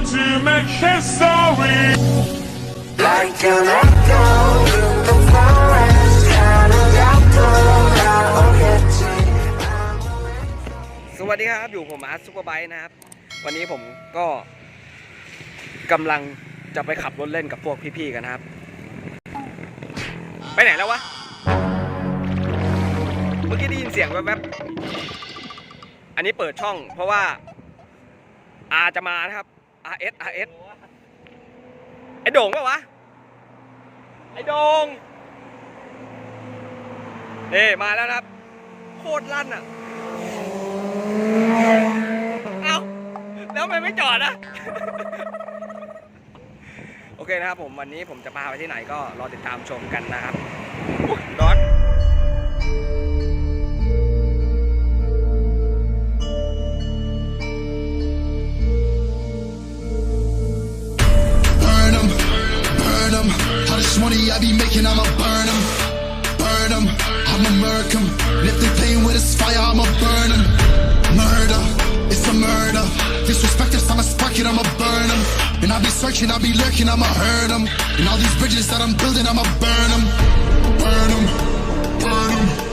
want to make history. Like an echo in the forest, kind of echo that will get to you. สวัสดีครับ อยู่ผมอาร์ตซูเปอร์ไบค์นะครับ วันนี้ผมก็กำลังจะไปขับรถเล่นกับพวกพี่ๆกันนะครับ ไปไหนแล้ววะ เมื่อกี้ได้ยินเสียงแวบๆ อันนี้เปิดช่องเพราะว่าอาจะมานะครับ RS RS ไอโด่งปะวะ ไอโด่งเอ้มาแล้วนะครับ โคตรลั่นอะ เอาแล้วทำไมไม่จอดอะโอเคนะครับผมวันนี้ผมจะพาไปที่ไหนก็รอติดตามชมกันนะครับอุ๊ยร้อน I'll be lurking, I'ma hurt 'em. And all these bridges that I'm building, I'ma burn 'em, burn 'em, burn 'em.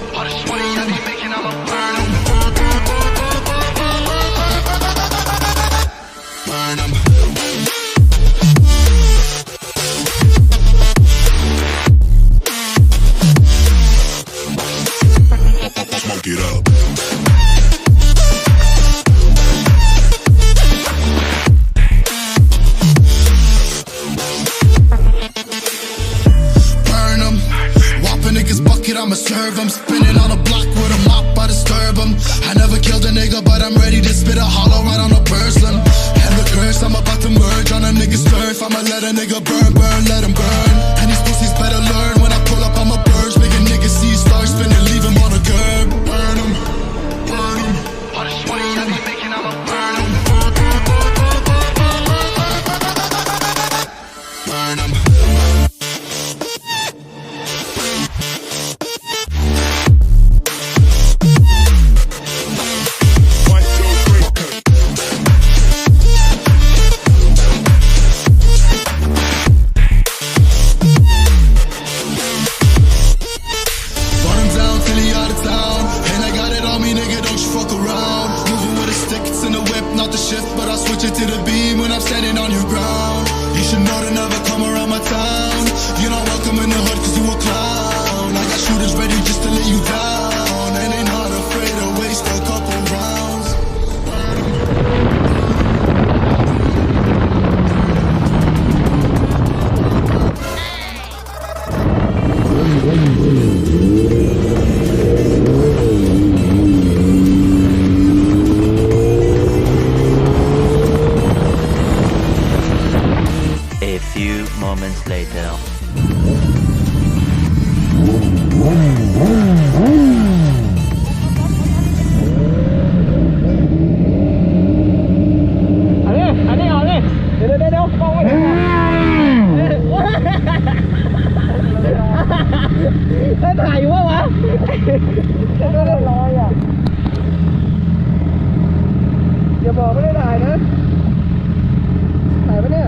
Serve 'em. Spinning on a block with a mop, I disturb 'em. I never killed a nigga, but I'm ready to spit a hollow right on a person. And the curse, I'm about to merge on a nigga's turf. I'ma let a nigga burn, ถ่ายอยู่วะวะก็เรียบร้อยอะอย่าบอกไม่ได้ถ่ายนะ ถ่ายปะเนี่ย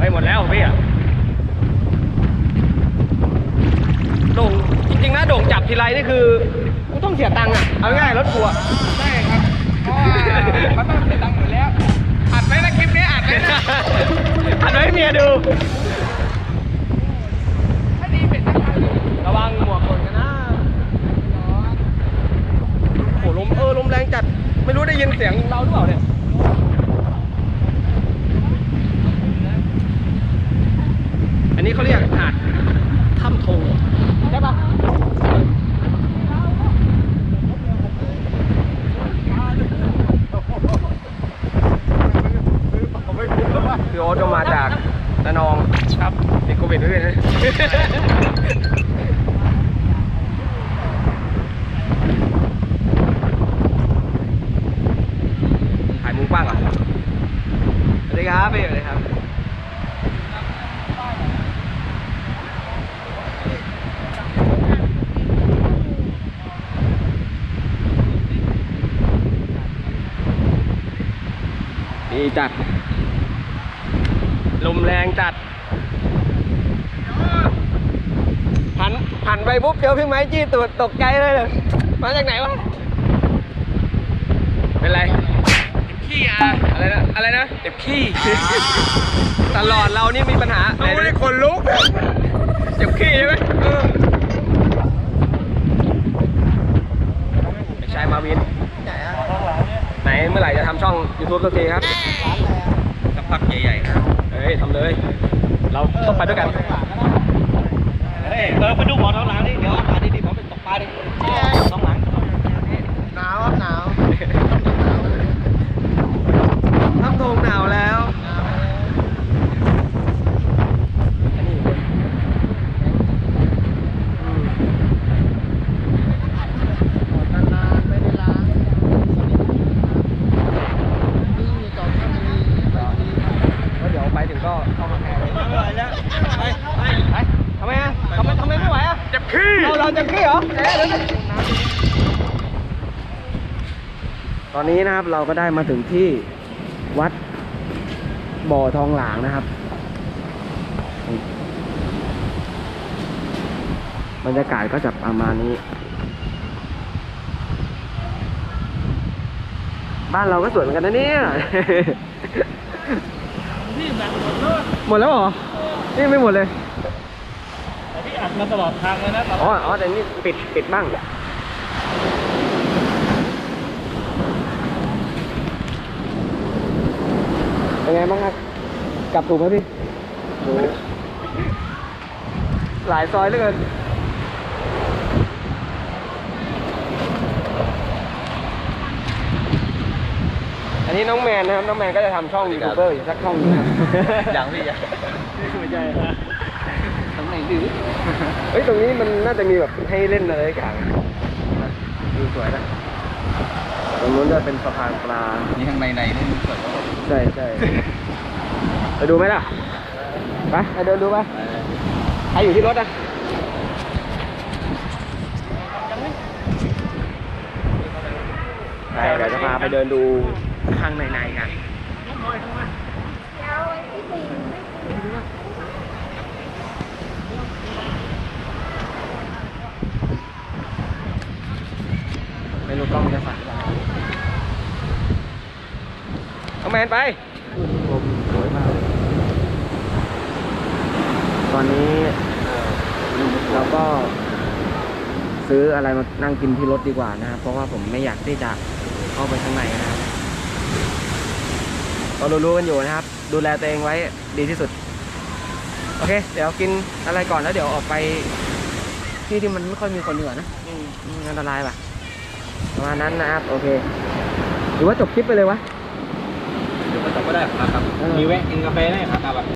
้ย หมดแล้วพี่อะโด่งจริงๆนะโด่งจับทีไรนี่คือกูต้องเสียตังค์อะเอาง่ายๆรถทัวร์ใช่ครับเพราะว่ามันต้องเสียตังค์หมดแล้วอัดไว้นะคลิปนี้อัดไว้นะ อันไว้ให้เมียดู ถ้าดีเป็นจังหวะ ระวังหมวกคนกันนะโหลมเออลมแรงจัด ไม่รู้ได้ยินเสียงเราหรือเปล่าเนี่ย นี้เขาเรียกหาดถ้ำธงใช่ปะพี่โอ๊ตก็มาจากระนองครับติดโควิดไม่เป็นนะถ่ายมุมกว้างก่อนสวัสดีครับพี่สวัสดีครับ ดีจัด ลมแรงจัดหันหันไปปุ๊บเจอพี่ไม้จี้ตูดตกใจเลยเลยมาจากไหนวะ เป็นไรขี้อะอะไรนะ อะไรนะเจ็บขี้ ตลอดเรานี่มีปัญหาไหนดูดิคนลุก เจ็บขี้ใช่ไหมเออไม่ใช่มาวิน ไหน เมื่อไหร่จะทำช่อง YouTube สักทีครับสักพักใหญ่ๆครับเฮ้ยทำเลย เราต้องไปด้วยกันเฮ้ยเออไปดูหมอท้องหลังดิเดี๋ยวเอาปลาดิดิผมไปตกปลาดิท้องหลังหนาวครับหนาวทำทงหนาวแล้วอันนี้อืม นานๆไม่ได้ล้างนี่จอดข้างนี้ไปที แล้วเดี๋ยวไปถึงก็เข้ามาแทน ไปทำไมอะทำไมทำไมไม่ไหวอะเจ็บขี้เราเราเจ็บขี้เหรอตอนนี้นะครับเราก็ได้มาถึงที่วัดบ่อทองหลางนะครับ บรรยากาศก็จะประมาณนี้ บ้านเราก็สวยเหมือนกันนะเนี่ย หมดแล้วเหรอ นี่ไม่หมดเลยพี่อัดมาตลอดทางเลยนะอ๋ออ๋อแต่นี่ปิดปิดบ้าง เป็นไงบ้างครับ กลับถูกไหมพี่โอ้หลายซอยเหลือเกิน นนี้น้องแมนนะครับ น้องแมนก็จะทำช่องยูทูบเบอร์อยู่สักช่องหนึงครับอย่างพี่อย่างไม่ใช่นะทำไหนดื้อเฮ้ยตรงนี้มันน่าจะมีแบบให้เล่นอะไรกันดูสวยนะตรงนู้นจะเป็นสะพานปลานี่ข้างในในนี่มันเกิดว่าใช่ใช่ไปดูไหมล่ะไปไปเดินดูไปใครอยู่ที่รถอะไปเดี๋ยวจะพาไปเดินดู ข้างในในๆกันไม่รู้กล้องจะสั่นหรือเอาแมนไปสวยมาก ตอนนี้เราก็ซื้ออะไรมานั่งกินที่รถดีกว่านะครับ เพราะว่าผมไม่อยากที่จะเข้าไปข้างในนะครับ ก็รู้ๆกันอยู่นะครับ ดูแลตัวเองไว้ดีที่สุด โอเค เดี๋ยวกินอะไรก่อนแล้วเดี๋ยวออกไป ที่ที่มันไม่ค่อยมีคนดีกว่านะอืมอันตรายป่ะประมาณนั้นนะครับ โอเค หรือว่าจบคลิปไปเลยวะเดี๋ยวมันจะก็ได้ครับเออมีแวะกินกาแฟได้ครับ